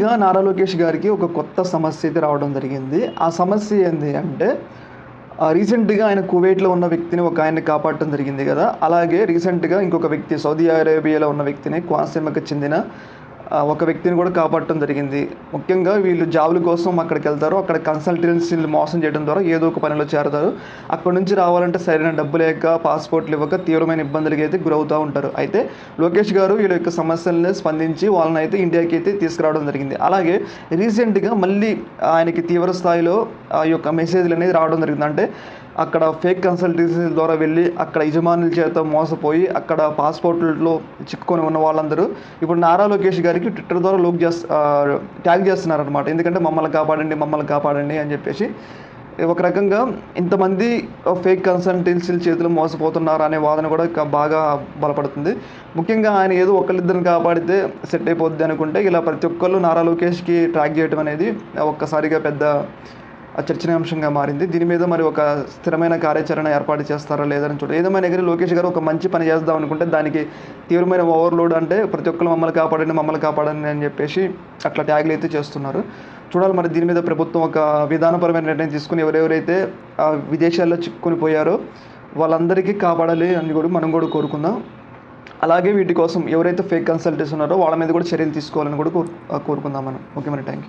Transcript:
రీసెంట్గా నారా లోకేష్ గారికి ఒక కొత్త సమస్య అయితే రావడం జరిగింది. ఆ సమస్య ఏంటి అంటే రీసెంట్గా ఆయన కువైట్లో ఉన్న వ్యక్తిని ఒక ఆయన్ని కాపాడటం జరిగింది కదా. అలాగే రీసెంట్గా ఇంకొక వ్యక్తి సౌదీ అరేబియాలో ఉన్న వ్యక్తిని కోనసీమకు చెందిన ఒక వ్యక్తిని కూడా కాపాడటం జరిగింది. ముఖ్యంగా వీళ్ళు జాబుల కోసం అక్కడికి వెళ్తారు. అక్కడ కన్సల్టెన్సీలు మోసం చేయడం ద్వారా ఏదో ఒక పనిలో చేరతారు. అక్కడ నుంచి రావాలంటే సరైన డబ్బు లేక పాస్పోర్ట్లు ఇవ్వక తీవ్రమైన ఇబ్బందులకి అయితే గురవుతూ ఉంటారు. అయితే లోకేష్ గారు వీళ్ళ యొక్క సమస్యలను స్పందించి వాళ్ళని అయితే ఇండియాకి అయితే తీసుకురావడం జరిగింది. అలాగే రీసెంట్గా మళ్ళీ ఆయనకి తీవ్ర స్థాయిలో ఆ యొక్క మెసేజ్లు అనేది రావడం జరిగింది. అంటే అక్కడ ఫేక్ కన్సల్టెన్సీ ద్వారా వెళ్ళి అక్కడ యజమానుల చేత మోసపోయి అక్కడ పాస్పోర్ట్లో చిక్కుకొని ఉన్న వాళ్ళందరూ ఇప్పుడు నారా లోకేష్ గారికి ట్విట్టర్ ద్వారా లోక్ చేస్ ట్యాగ్ చేస్తున్నారు అనమాట ఎందుకంటే మమ్మల్ని కాపాడండి మమ్మల్ని కాపాడండి అని చెప్పేసి. ఒక రకంగా ఇంతమంది ఫేక్ కన్సల్టెన్సీల చేతులు మోసపోతున్నారు అనే వాదన కూడా బాగా బలపడుతుంది. ముఖ్యంగా ఆయన ఏదో ఒకళ్ళిద్దరిని కాపాడితే సెట్ అయిపోద్ది అనుకుంటే ఇలా ప్రతి ఒక్కళ్ళు నారా లోకేష్కి ట్రాక్ చేయడం అనేది ఒక్కసారిగా పెద్ద చర్చనీయాంశంగా మారింది. దీని మీద మరి ఒక స్థిరమైన కార్యాచరణ ఏర్పాటు చేస్తారా లేదని చూడ ఏదేమైనా కానీ లోకేష్ గారు ఒక మంచి పని చేద్దాం అనుకుంటే దానికి తీవ్రమైన ఓవర్లోడ్ అంటే ప్రతి ఒక్కరు మమ్మల్ని కాపాడండి మమ్మల్ని కాపాడండి అని చెప్పేసి అట్లా ట్యాగ్లు అయితే చేస్తున్నారు. చూడాలి మరి దీని మీద ప్రభుత్వం ఒక విధానపరమైన నిర్ణయం తీసుకుని ఎవరెవరైతే విదేశాల్లో చిక్కుని పోయారో వాళ్ళందరికీ కాపాడాలి అని కూడా మనం కూడా కోరుకుందాం. అలాగే వీటి కోసం ఎవరైతే ఫేక్ కన్సల్టెంట్స్ ఉన్నారో వాళ్ళ మీద కూడా చర్యలు తీసుకోవాలని కూడా కోరుకుందాం మనం. ఓకే మరి థ్యాంక్ యూ